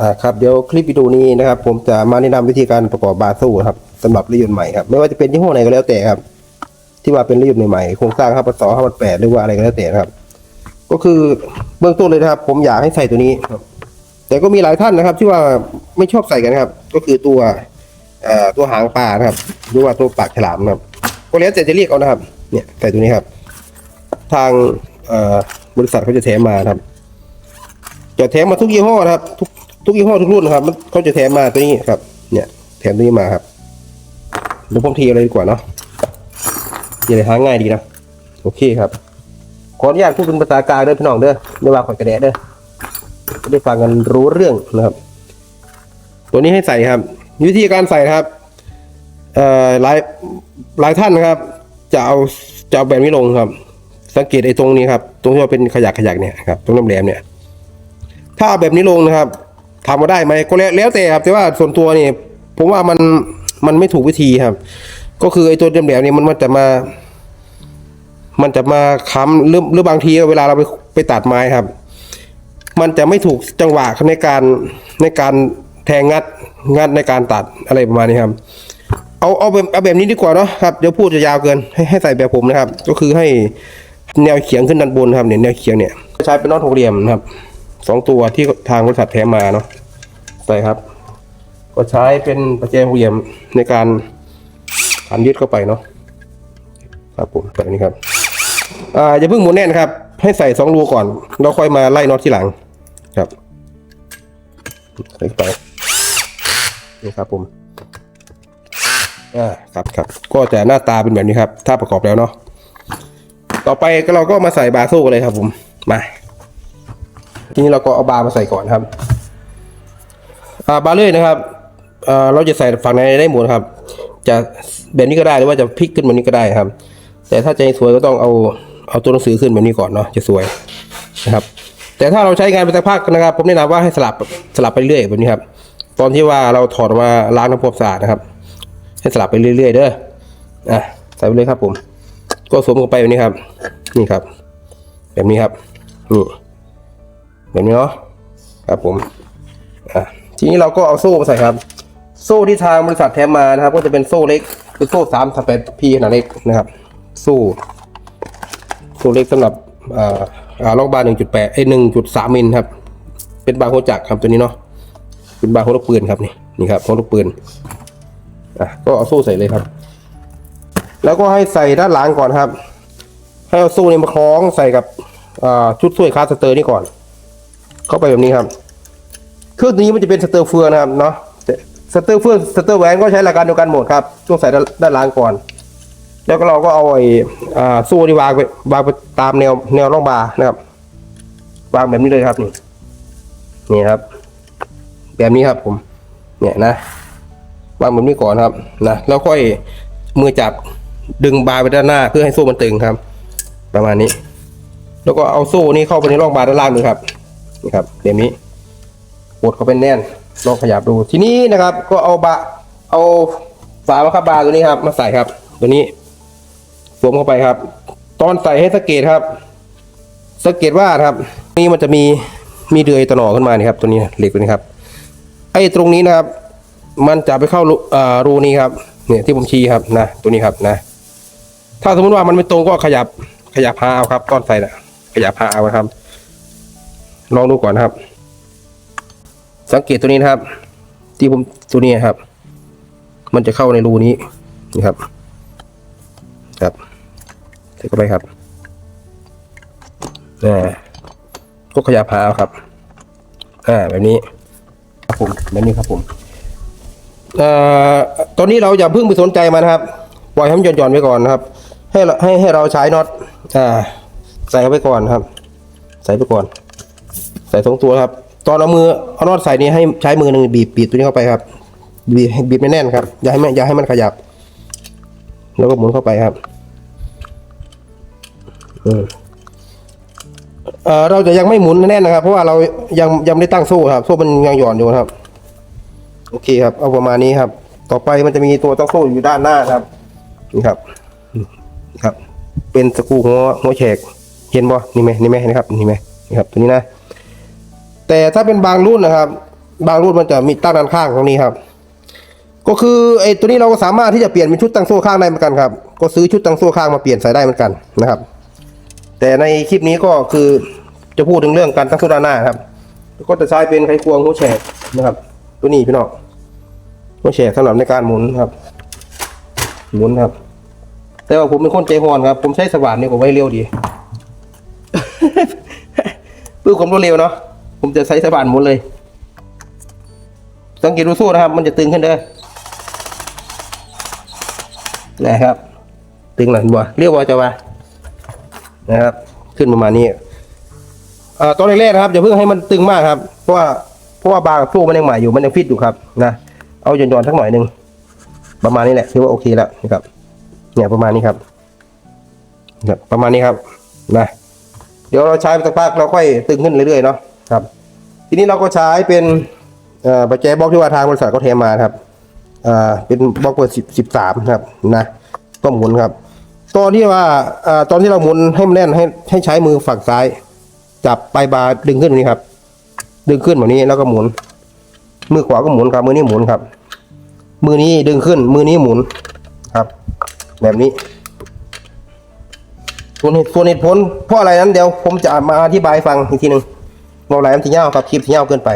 อ่าครับเดี๋ยวคลิปวิดีโอนี้นะครับ ผมจะมาแนะนำวิธีการประกอบบาสู้ครับสำหรับรถยนต์ใหม่ครับไม่ว่าจะเป็นยี่ห้อไหนก็แล้วแต่ครับ ที่ว่าเป็นรถยนต์ใหม่ๆโครงสร้างห้าพันสองห้าพันแปดหรือว่าอะไรก็แล้วแต่ครับ ก็คือเบื้องต้นเลยนะครับ ผมอยากให้ใส่ตัวนี้ครับ แต่ก็มีหลายท่านนะครับ ที่ว่าไม่ชอบใส่กันครับ ก็คือตัวอ่อตัวหางปลานะครับ หรือว่าตัวปากฉลามครับก็แล้วแต่จะเรียกเอานะครับ เนี่ยใส่ตัวนี้ครับ ทางอ่อบริษัทเขาจะแถมมาครับจะแถมมาทุกยี่ห้อนะครับ ทุก ทุกยี่ห้อทุกรุ่นนะครับ มันเขาจะแถมมาตัวนี้ครับ เนี่ย แถมตัวนี้มาครับดี๋ยวผมทีอะไรดีกว่าเนาะจะได้หาง่ายดีนะโอเคครับขออนุญาตพูดเป็นภาษากลางเด้อพี่น้องเด้อไม่ว่าขอนกระแดะเด้อได้ฟังกันรู้เรื่องนะครับ ตัวนี้ให้ใส่ครับ วิธีการใส่ครับเอ่อหลายหลายท่านนะครับ จะเอาจะเอาแบบนี้ลงครับ สังเกตไอ้ตรงนี้ครับ ตรงที่ว่าเป็นขยักขยักเนี่ยครับตรงน้ำแหลมเนี่ย ถ้าเอาแบบนี้ลงนะครับ ทำมาได้ไหมก็แล้วแล้วแต่ครับ แต่ว่าส่วนตัวนี่ผมว่ามันมันไม่ถูกวิธีครับ ก็คือไอ้ตัวน้ำแหลมเนี่มันมันจะมา มันจะมาค้ำหรือหรือบางทีเวลาเราไปไปตัดไม้ครับ มันจะไม่ถูกจังหวะในการในการแทงงัดงัดในการตัดอะไรประมาณนี้ครับ เอาเอาแบบเอาแบบนี้ดีกว่าเนาะครับเดี๋ยวพูดจะยาวเกินให้ให้ใส่แบบผมนะครับ ก็คือให้แนวเขียงขึ้นด้านบนครับเนี่ยแนวเขียงเนี่ยใช้เป็นน็อตหกเหลี่ยมนะครับ สองตัวที่ทางบริษัทแถมมาเนาะใส่ครับ ก็ใช้เป็นประแจหกเหลี่ยมในการขันยึดเข้าไปเนาะครับผมแบบนี้ครับอ่าอย่าเพิ่งหมุนแน่นครับ ให้ใส่สองรูก่อนแล้วค่อยมาไล่น็อตที่หลังครับใส่ไปนี่ครับผมอ่าครับครับก็จะหน้าตาเป็นแบบนี้ครับ ถ้าประกอบแล้วเนาะต่อไปก็เราก็มาใส่บาโซ่กันเลยครับผมมา ทีนี้เราก็เอาบาร์มาใส่ก่อนครับาบาร์เลยนะครับเราจะใส่ฝั่งไหนได้หมดครับ จะแบบนี้ก็ได้หรือว่าจะพลิกขึ้นแบบนี้ก็ได้ครับ แต่ถ้าจะสวยก็ต้องเอาเอาตัวหนังสือขึ้นแบบนี้ก่อนเนาะจะสวยนะครับ แต่ถ้าเราใช้งานไปสักพักนะครับ ผมแนะนำว่าให้สลับสลับไปเรื่อยแบบนี้ครับ ตอนที่ว่าเราถอดมาล้างน้ำความสะอาดนะครับ ให้สลับไปเรื่อยๆเด้ออะใส่ไปเลยครับผม ก็สวมลงไปแบบนี้ครับ นี่ครับ แบบนี้ครับนี่ แบบนี้เนาะครับผมอะทีนี้เราก็เอาโซ่มาใส่ครับ โซ่ที่ทางบริษัทแถมมานะครับ ก็จะเป็นโซ่เล็กเป็นโซ่สามสเปดพีขนาดเล็กนะครับ โซ่โซ่เล็กสำหรับอ่าอ่าล็อกบาร์หนึ่งจุดแปดไอหนึ่งจุดสามมิลครับ เป็นบาร์โฮจักรครับตัวนี้เนาะเป็นบาร์โฮลูกปืนครับนี่นี่ครับโฮลูกปืนอะก็เอาโซ่ใส่เลยครับ แล้วก็ให้ใส่ด้านหลังก่อนครับ ให้เอาโซ่เนี่ยมาคล้องใส่กับอ่าชุดช่วยคาสเตอร์นี่ก่อน เข้าไปแบบนี้ครับ เครื่องตัวนี้มันจะเป็นสเตอร์เฟืองนะครับเนาะสเตอร์เฟืองสเตอร์แหวนก็ใช้หลักการเดียวกันหมดครับต้องใส่ด้านล่างก่อน แล้วก็เราก็เอาไอ้อ่าโซ่ที่วางไปวางไปตามแนวแนวร่องบานะครับ วางแบบนี้เลยครับนี่นี่ครับ แบบนี้ครับผม เนี่ยนะ วางแบบนี้ก่อนครับนะแล้วค่อยมือจับดึงบาร์ไปด้านหน้าเพื่อให้โซ่มันตึงครับ ประมาณนี้ แล้วก็เอาโซ่นี้เข้าไปในร่องบาร์ด้านล่างดูครับ นี่ครับแบบนี้กดเขาไปแน่นลองขยับดูทีนี้นะครับ ก็เอาบะเอาฝามาคับบาตัวนี้ครับ มาใส่ครับ ตัวนี้สวมเข้าไปครับ ตอนใส่ให้สังเกตครับสังเกตว่าครับ นี่มันจะมีมีเดือยตะหนอขึ้นมานี่ครับ ตัวนี้เหล็กตัวนี้ครับ ไอ้ตรงนี้นะครับ มันจะไปเข้ารูอ่ารูนี้ครับ เนี่ยที่ผมชี้ครับนะตัวนี้ครับนะ ถ้าสมมติว่ามันไม่ตรงก็ขยับขยับพาเอาครับ ตอนใส่นะขยับพาเอานครับ ลองดูก่อนครับ สังเกตตัวนี้นะครับ ที่ผมตัวนี้ครับ มันจะเข้าในรูนี้นี่ครับ ครับใส่เข้าไปครับอ่าก็ขยับหาเอาครับอ่าแบบนี้ครับผมแบบนี้ครับผมเอ่อตอนนี้เราอย่าเพิ่งไปสนใจมันครับ ปล่อยให้มันหย่อนๆไว้ก่อนนะครับ ให้ให้ให้เราใช้น็อตอ่า ใส่เข้าไปก่อนครับ ใส่ไปก่อน ใส่สองตัวครับ ตอนเอามือเอานอตใส่นี้ให้ใช้มือหนึ่งบีบบีบตัวนี้เข้าไปครับ บีบบีบไม่แน่นครับอย่าให้มันอย่าให้มันขยับ แล้วก็หมุนเข้าไปครับเออเอ่อเราจะยังไม่หมุนแน่นนะครับ เพราะว่าเรายังยังไม่ได้ตั้งโซ่ครับ โซ่มันยังหย่อนอยู่ครับ โอเคครับ เอาประมาณนี้ครับ ต่อไปมันจะมีตัวตั้งโซ่อยู่ด้านหน้าครับนี่ครับครับ เป็นสกูหัวหัวแฉกเห็นบ่นี่ไหมนี่ไหมนะครับ นี่ไหมนี่ครับ ตัวนี้นะ แต่ถ้าเป็นบางรุ่นนะครับ บางรุ่นมันจะมีตั้งด้านข้างตรงนี้ครับ ก็คือไอ้ตัวนี้เราก็สามารถที่จะเปลี่ยนเป็นชุดตั้งโซ่ข้างได้เหมือนกันครับ ก็ซื้อชุดตั้งโซ่ข้างมาเปลี่ยนใส่ได้เหมือนกันนะครับ แต่ในคลิปนี้ก็คือจะพูดถึงเรื่องการตั้งโซ่ด้านหน้าครับ ก็จะใช้เป็นไขควงหัวแฉกนะครับ ตัวนี้พี่น้องหัวแฉกสำหรับในการหมุนครับ หมุนครับ แต่ว่าผมเป็นคนใจหอนครับ ผมใช้สว่านเนี่ยผมไว้เร็วดีเพื่อความรวดเร็วเนาะ ผมจะใช้สว่านหมุนเลย สังเกตดูโซ่นะครับ มันจะตึงขึ้นเด้อนะครับ ตึงหน่อยบัวเรียกว่าจะว่านะครับ ขึ้นประมาณนี้เอ่อตอนแรกๆนะครับอย่าเพิ่งให้มันตึงมากครับ เพราะว่าเพราะว่าบางโซ่มันยังใหม่อยู่มันยังฟิตอยู่ครับนะเอาหย่อนๆสักหน่อยหนึ่งประมาณนี้แหละถือว่าโอเคแล้วนะครับ เนี่ยประมาณนี้ครับเนี่ยประมาณนี้ครับนะเดี๋ยวเราใช้ไปสักพักเราค่อยตึงขึ้นเรื่อยๆเนาะ ครับ ทีนี้เราก็ใช้เป็นเอ่อปัจจัยบล็อกที่ว่าทางบริษัทเขาเทมาครับเป็นบล็อกเบอร์สิบสิบสามครับนะก็หมุนครับ ตอนที่ว่าอตอนที่เราหมุนให้มันแน่นให้ให้ใช้มือฝั่งซ้าย จับปลายบาร์ดึงขึ้นแบบนี้ครับ ดึงขึ้นแบบนี้แล้วก็หมุน มือขวาก็หมุนครับ มือนี้หมุนครับ มือนี้ดึงขึ้น มือนี้หมุนครับ แบบนี้ส่วนเหตุส่วนเหตุผลเพราะอะไรนั้นเดี๋ยวผมจะมาอธิบายฟังอีกทีหนึ่ง เราหลายมันจะยาวครับคลิปที่ยาวเกินไป